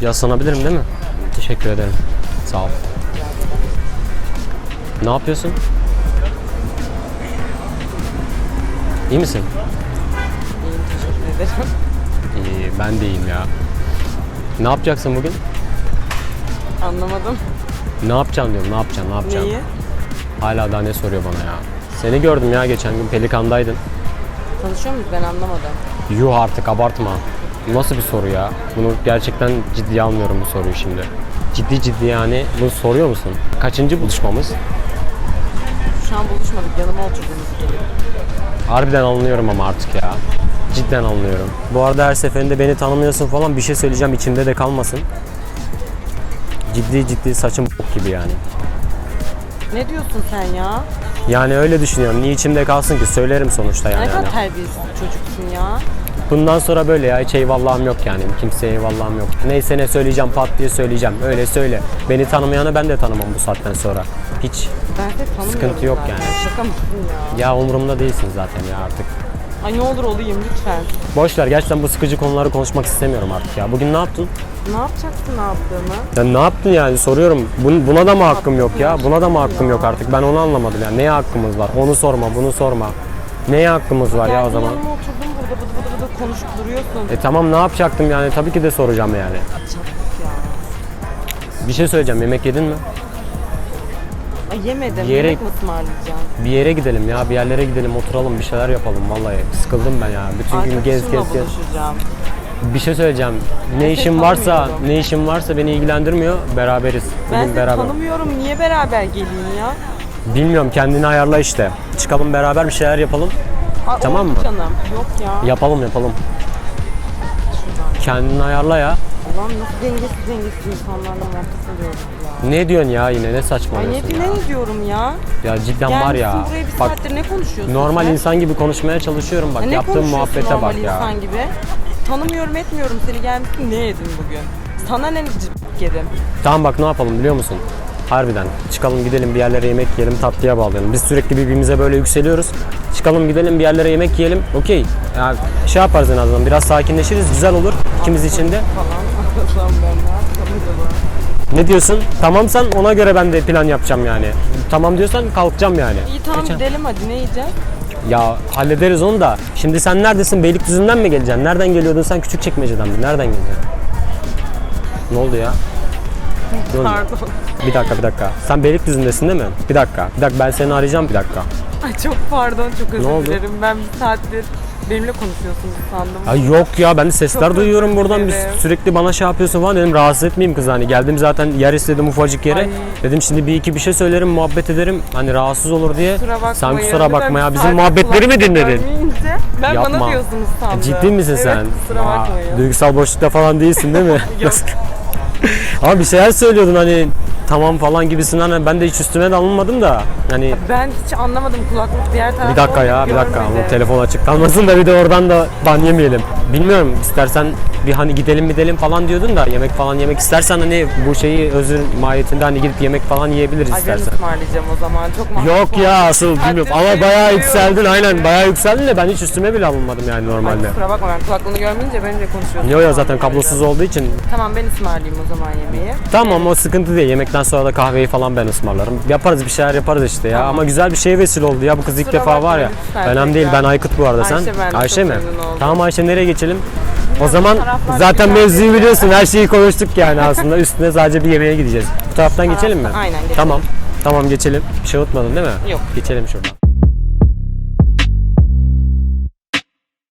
Yaslanabilirim değil mi? Teşekkür ederim. Sağ ol. Ne yapıyorsun? İyi misin? İyiyim teşekkür ederim. İyi, ben de iyiyim ya. Ne yapacaksın bugün? Anlamadım. Ne yapacaksın diyorum, ne yapacaksın, ne yapacaksın? Neyi? Hala daha ne soruyor bana ya. Seni gördüm ya geçen gün Pelikan'daydın. Tanışıyor muyuz ben anlamadım. Yuh artık abartma. Nasıl bir soru ya? Bunu gerçekten ciddiye almıyorum bu soruyu şimdi. Ciddi ciddi yani bunu soruyor musun? Kaçıncı buluşmamız? Şu an buluşmadık yanıma oturdunuz gelip. Harbiden anlıyorum ama artık ya. Cidden anlıyorum. Bu arada her seferinde beni tanımıyorsun falan bir şey söyleyeceğim içimde de kalmasın. Ciddi ciddi saçım bok gibi yani. Ne diyorsun sen ya? Yani öyle düşünüyorum. Niye içimde kalsın ki? Söylerim sonuçta yani. ne kadar terbiyesiz bir çocuksun ya. Bundan sonra böyle ya hiç eyvallahım yok yani. Kimseye eyvallahım yok. Neyse ne söyleyeceğim pat diye söyleyeceğim. Öyle söyle. Beni tanımayanı ben de tanımam bu saatten sonra. Hiç. Ben Sıkıntı yok zaten. yani. Şaka mısın ya? Ya umurumda değilsin zaten ya artık. Ay ne olur olayım lütfen. Boş ver gerçekten bu sıkıcı konuları konuşmak istemiyorum artık ya. Bugün ne yaptın? Ne yapacaksın ne yaptığımı? Sen ne yaptın yani soruyorum. Bun- Buna da mı hakkım yok ya? Buna da mı hakkım yok artık? Ben onu anlamadım yani. Neye hakkımız var? Onu sorma, bunu sorma. Neye hakkımız var ya o Geldin zaman? yanıma oturdun konuşup duruyorsun. E tamam ne yapacaktım yani? Tabii ki de soracağım yani. Bir şey söyleyeceğim. Yemek yedin mi? Ay yemedim. Bir yere- Yemek mi ısmarlayacağım? Bir yere gidelim ya. Bir yerlere gidelim, oturalım, bir şeyler yapalım vallahi. Sıkıldım ben ya. Bütün gün gez gez gez. buluşacağım. Bir şey söyleyeceğim. Ne işin varsa, tanımıyorum. ne işin varsa beni ilgilendirmiyor. Beraberiz. Ben Bugün seni beraber. tanımıyorum. Niye beraber geleyim ya? Bilmiyorum kendini ayarla işte. Çıkalım beraber bir şeyler yapalım. Ay, Tamam mı? canım. Yok ya. Yapalım yapalım. Şuradan. Kendini ayarla ya. Ulan nasıl dengesiz dengesiz insanlarla muhabbet ediyoruz ya. Ne diyorsun ya yine ne Ay saçmalıyorsun ne, ya? ne diyorum ya? Ya cidden var ya. Gelmişsin buraya bir Bak saattir ne konuşuyorsun normal sen? insan gibi konuşmaya çalışıyorum bak. Ya ne Yaptığım muhabbete normal bak ya. insan gibi? Tanımıyorum etmiyorum seni gelmişsin ne yedin bugün? Sana ne cıp yedim? Tamam bak ne yapalım biliyor musun? Harbiden çıkalım gidelim bir yerlere yemek yiyelim tatlıya bağlayalım. Biz sürekli birbirimize böyle yükseliyoruz. Çıkalım gidelim bir yerlere yemek yiyelim. Okey. Yani şey yaparız en azından biraz sakinleşiriz. Güzel olur ikimiz için de. Ne diyorsun? Tamamsan ona göre ben de plan yapacağım yani. Tamam diyorsan kalkacağım yani. İyi tamam Geçen- gidelim hadi ne yiyeceğiz? Ya hallederiz onu da. Şimdi sen neredesin? Beylikdüzü'nden mi geleceksin? Nereden geliyordun sen? Küçükçekmece'den mi? Nereden geleceksin? Ne oldu ya? Pardon. Bir dakika bir dakika. Sen Beylikdüzü'ndesin değil mi? Bir dakika. Bir dakika ben seni arayacağım bir dakika. Ay çok pardon çok özür Ne oldu? dilerim. Ben bir saattir benimle konuşuyorsunuz sandım. Ay yok ya ben de sesler Çok duyuyorum özür buradan. Biz dilerim. sürekli bana şey yapıyorsun falan dedim rahatsız etmeyeyim kız hani. Geldim zaten yer istedim ufacık yere. Ay. Dedim şimdi bir iki bir şey söylerim muhabbet ederim. Hani rahatsız olur diye. Kusura bakmayın. Sen kusura bakma ya. Bizim muhabbetleri mi dinledin? Ben Yapma. bana diyorsunuz sandım. Ciddi misin evet, sen? kusura Aa, bakmayın. duygusal boşlukta falan değilsin değil mi? Yok. Ama bir şeyler söylüyordun hani tamam falan gibisinden hani ben de hiç üstüne de alınmadım da hani Ben hiç anlamadım kulaklık diğer tarafta bir dakika ya bir dakika ama telefon açık kalmasın da bir de oradan da ban yemeyelim. Bilmiyorum istersen bir hani gidelim gidelim falan diyordun da yemek falan yemek istersen hani bu şeyi özür mahiyetinde hani gidip yemek falan yiyebiliriz ben istersen. ısmarlayacağım o zaman çok Yok ya asıl bilmiyorum ama bayağı yükseldin aynen bayağı yükseldin de ben hiç üstüme bile alınmadım yani Ay normalde. kusura bakma ben kulaklığını görmeyince benimle konuşuyorsun. Yo yo zaten kablosuz olduğu için Tamam ben ısmarlayayım o zaman yemeği. Tamam o sıkıntı değil. Yemekten sonra da kahveyi falan ben ısmarlarım. Yaparız bir şeyler yaparız işte ya. Tamam. Ama güzel bir şeye vesile oldu ya. Bu kız ilk Kusura defa var ya. Önemli değil. Ben. Aykut bu arada sen. Ayşe ben de Ayşe mi? Tamam Ayşe nereye geçelim? O zaman zaten mevzuyu biliyorsun. Her şeyi konuştuk yani aslında. Üstüne sadece bir yemeğe gideceğiz. Bu taraftan geçelim mi? Aynen, geçelim. Tamam. Tamam geçelim. Bir şey unutmadın değil mi? Yok. Geçelim şuradan.